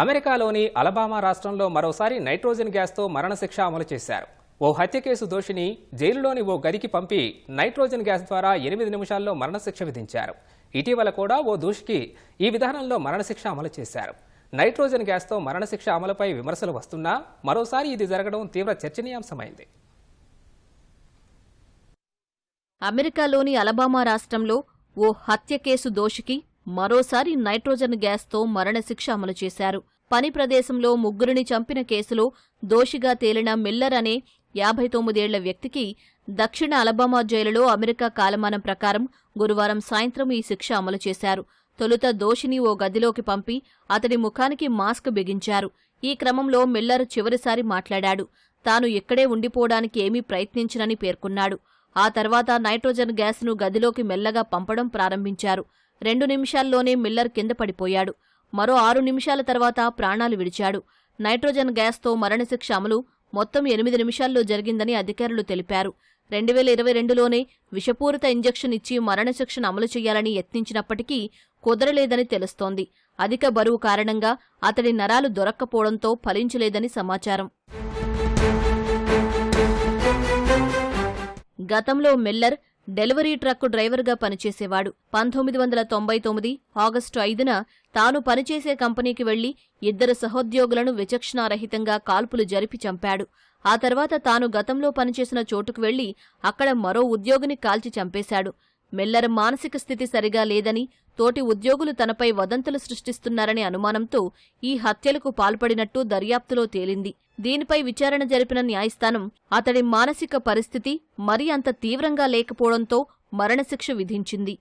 అమెరికాలోని అలబామా రాష్ట్రంలో మరోసారి నైట్రోజన్ గ్యాస్తో మరణశిక్ష అమలు చేశారు. ఓ హత్య కేసు దోషిని జైలులోని ఓ గదికి పంపి నైట్రోజన్ గ్యాస్ ద్వారా ఎనిమిది నిమిషాల్లో మరణశిక్ష విధించారు. ఇటీవల కూడా ఓ దోషికి ఈ విధానంలో మరణశిక్ష అమలు చేశారు. నైట్రోజన్ గ్యాస్తో మరణశిక్ష అమలుపై విమర్శలు వస్తున్నా మరోసారి ఇది జరగడం తీవ్ర చర్చనీయాంశమైంది. అమెరికాలోని అలబామా రాష్ట్రంలో ఓ హత్య కేసు దోషికి మరోసారి నైట్రోజన్ గ్యాస్తో మరణశిక్ష అమలు చేశారు. పని ప్రదేశంలో ముగ్గురిని చంపిన కేసులో దోషిగా తేలిన మిల్లర్ అనే యాభై తొమ్మిదేళ్ళ వ్యక్తికి దక్షిణ అలబామా జైలులో అమెరికా కాలమానం ప్రకారం గురువారం సాయంత్రం ఈ శిక్ష అమలు చేశారు. తొలుత దోషిని ఓ గదిలోకి పంపి అతడి ముఖానికి మాస్క్ బిగించారు. ఈ క్రమంలో మిల్లర్ చివరిసారి మాట్లాడాడు. తాను ఇక్కడే ఉండిపోవడానికి ఏమీ ప్రయత్నించనని పేర్కొన్నాడు. ఆ తర్వాత నైట్రోజన్ గ్యాస్ను గదిలోకి మెల్లగా పంపడం ప్రారంభించారు. రెండు నిమిషాల్లోనే మిల్లర్ కింద పడిపోయాడు. మరో ఆరు నిమిషాల తర్వాత ప్రాణాలు విడిచాడు. నైట్రోజన్ గ్యాస్తో మరణశిక్ష అమలు మొత్తం ఎనిమిది నిమిషాల్లో జరిగిందని అధికారులు తెలిపారు. రెండు వేల ఇరవై రెండులోనే విషపూరిత ఇంజెక్షన్ ఇచ్చి మరణశిక్షను అమలు చేయాలని యత్నించినప్పటికీ కుదరలేదని తెలుస్తోంది. అధిక బరువు కారణంగా అతడి నరాలు దొరక్కపోవడంతో ఫలించలేదని సమాచారం. గతంలో మిల్లర్ డెలివరీ ట్రక్కు డ్రైవర్గా పనిచేసేవాడు. పంతొమ్మిది వందల తొంభై తొమ్మిది ఆగస్టు ఐదున తాను పనిచేసే కంపెనీకి వెళ్ళి ఇద్దరు సహోద్యోగులను విచక్షణారహితంగా కాల్పులు జరిపి చంపాడు. ఆ తర్వాత తాను గతంలో పనిచేసిన చోటుకు వెళ్ళి అక్కడ మరో ఉద్యోగిని కాల్చి చంపేశాడు. మిల్లర్ మానసిక స్థితి సరిగా లేదని తోటి ఉద్యోగులు తనపై వదంతులు సృష్టిస్తున్నారనే అనుమానంతో ఈ హత్యలకు పాల్పడినట్టు దర్యాప్తులో తేలింది. దీనిపై విచారణ జరిపిన న్యాయస్థానం అతడి మానసిక పరిస్థితి మరీ అంత తీవ్రంగా లేకపోవడంతో మరణశిక్ష విధించింది.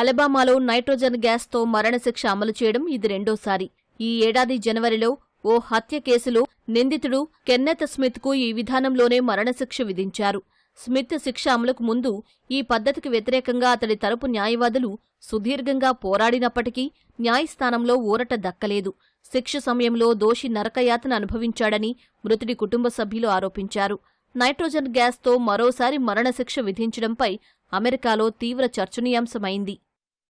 అలబామాలో నైట్రోజన్ గ్యాస్తో మరణశిక్ష అమలు చేయడం ఇది రెండోసారి. ఈ ఏడాది జనవరిలో ఓ హత్య కేసులో నిందితుడు కెన్నెత్ స్మిత్కు ఈ విధానంలోనే మరణశిక్ష విధించారు. స్మిత్ శిక్ష అమలుకు ముందు ఈ పద్ధతికి వ్యతిరేకంగా అతడి తరపు న్యాయవాదులు సుదీర్ఘంగా పోరాడినప్పటికీ న్యాయస్థానంలో ఊరట దక్కలేదు. శిక్ష సమయంలో దోషి నరకయాతన అనుభవించాడని మృతుడి కుటుంబ సభ్యులు ఆరోపించారు. నైట్రోజన్ గ్యాస్తో మరోసారి మరణశిక్ష విధించడంపై అమెరికాలో తీవ్ర చర్చనీయాంశమైంది.